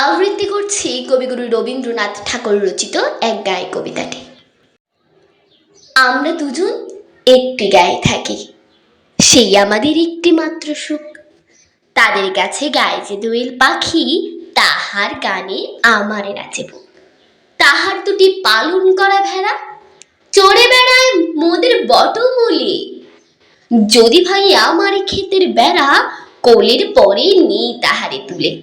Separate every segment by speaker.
Speaker 1: আবৃত্তি করছি কবিগুরু রবীন্দ্রনাথ ঠাকুর রচিত এক গায়ে কবিতাটি। আমরা দুজন একটি গায়ে থাকি। সেই আমাদের একটি মাত্র সুখ। তাদের কাছে গায়ে যে দোয়েল পাখি, তাহার গানে আমারে নাচে বুক। তাহার দুটি পালন করা ভেড়া, চড়ে বেড়ায় মোদের বটমূলে। যদি ভাই আমার ক্ষেতের বেড়া, কোলের পরে নেই তাহারে তুলে।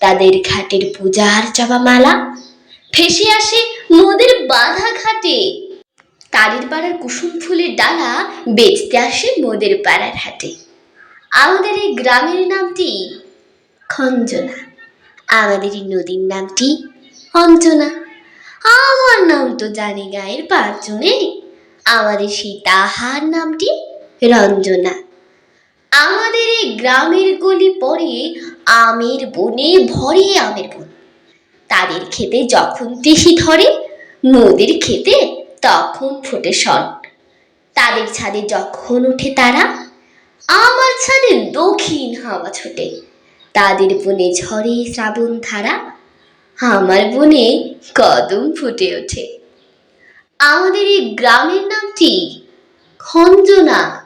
Speaker 1: তাদের ঘাটের পূজার জবা মালা ভেসে আসে মোদের বাধা ঘাটে। তাদের পাড়ার কুসুম ফুলের ডালা বেচতে আসে মোদের পাড়ার হাটে। আমাদের এই গ্রামের নামটি খঞ্জনা। আমাদের এই নদীর নামটি অঞ্জনা। আমার নাম তো জানি গায়ের পাঁচজনে। আমাদের সেই তাহার নামটি রঞ্জনা। আমাদের এই গ্রামের গলি পরে আমের বনে, ভরে আমের বন। তাদের খেতে যখন তিসি ধরে, নদীর খেতে তখন ফোটে শট তাদের ছাদে যখন ওঠে তারা, আমার ছাদে দক্ষিণ হাওয়া ছোটে। তাদের বনে ঝরে শ্রাবণ ধারা, আমার বনে কদম ফুটে ওঠে। আমাদের এই গ্রামের নামটি খঞ্জনা